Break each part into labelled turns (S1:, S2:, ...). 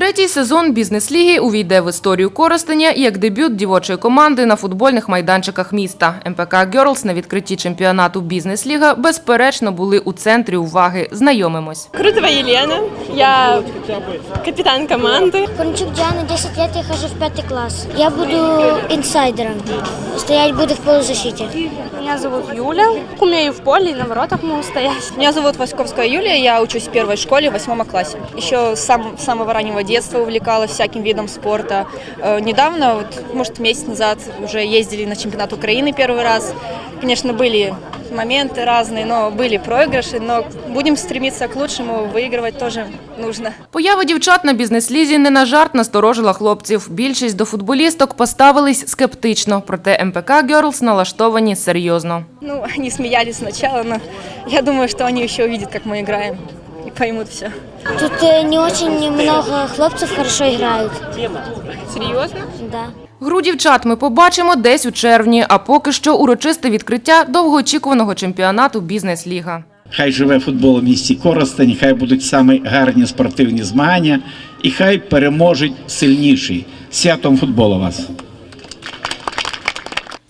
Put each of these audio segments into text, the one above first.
S1: Третій сезон бізнес-ліги увійде в історію Коростеня як дебют дівочої команди на футбольних майданчиках міста. МПК «Гьорлс» на відкритті чемпіонату бізнес-ліга безперечно були у центрі уваги. Знайомимось.
S2: Крутова Елена, я капитан команды.
S3: Кончук Диана, 10 лет, я хожу в пятый класс. Я буду инсайдером. Стоять буду в полузащите.
S2: Меня зовут Юля. Умею в поле и на воротах могу стоять.
S4: Меня зовут Васьковская Юлия, я учусь в первой школе в восьмом классе. Еще с самого раннего детства увлекалась всяким видом спорта. Э, недавно, вот, может месяц назад, уже ездили на чемпионат Украины первый раз. Конечно, были моменты разные, но были проигрыши, но будем стремиться к лучшему, выигрывать тоже нужно.
S1: Поява дівчат на бізнес-лізі не на жарт насторожила хлопців. Більшість до футболісток поставились скептично, проте МПК «Гьорлс» налаштовані серйозно.
S4: Ну, они смеялись сначала, но я думаю, что они еще увидят, как мы играем и поймут все.
S3: Тут э, не очень много хлопцев хорошо играют.
S2: Серьезно?
S3: Да.
S1: Гру дівчат ми побачимо десь у червні, а поки що урочисте відкриття довгоочікуваного чемпіонату «Бізнес-ліга».
S5: Хай живе футбол у місті Коростень, хай будуть саме гарні спортивні змагання, і хай переможуть сильніші. З Святом футболу вас!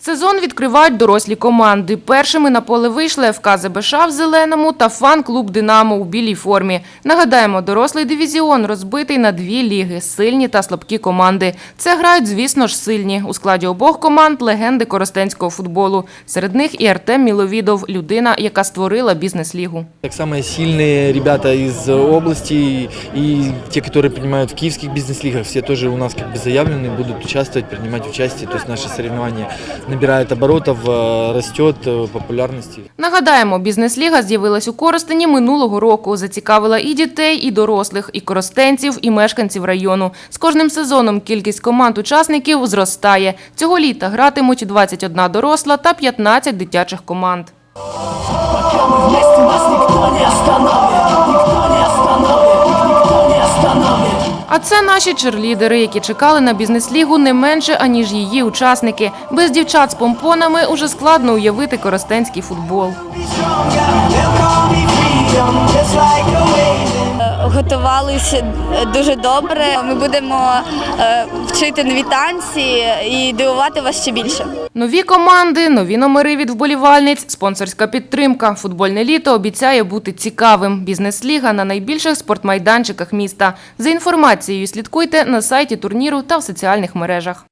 S1: Сезон відкривають дорослі команди. Першими на поле вийшли ФК ЗБШ в зеленому та фан-клуб «Динамо» у білій формі. Нагадаємо, дорослий дивізіон розбитий на дві ліги – сильні та слабкі команди. Це грають, звісно ж, сильні. У складі обох команд – легенди коростенського футболу. Серед них і Артем Міловідов – людина, яка створила бізнес-лігу.
S6: Так самые сильные ребята из э, области и те, которые принимают в киевских бизнес-лигах, все тоже у нас как бы заявлены, будут участвовать, принимать участие. То есть наше соревнование набирает оборотов, э, растет э, популярности.
S1: Нагадаємо, бізнес-ліга з'явилась у Коростені минулого року. Зацікавила і дітей, і дорослих, і коростенців, і мешканців району. З кожним сезоном кількість команд-учасників зростає. Цього літа гратимуть 21 доросла та 15 дитячих команд. А це наші черлідери, які чекали на бізнес-лігу не менше, аніж її учасники. Без дівчат з помпонами уже складно уявити коростенський футбол.
S7: Готувалися дуже добре. Ми будемо е, вчити нові танці і дивувати вас ще більше.
S1: Нові команди, нові номери від вболівальниць, спонсорська підтримка. Футбольне літо обіцяє бути цікавим. Бізнес-ліга на найбільших спортмайданчиках міста. За інформацією слідкуйте на сайті турніру та в соціальних мережах.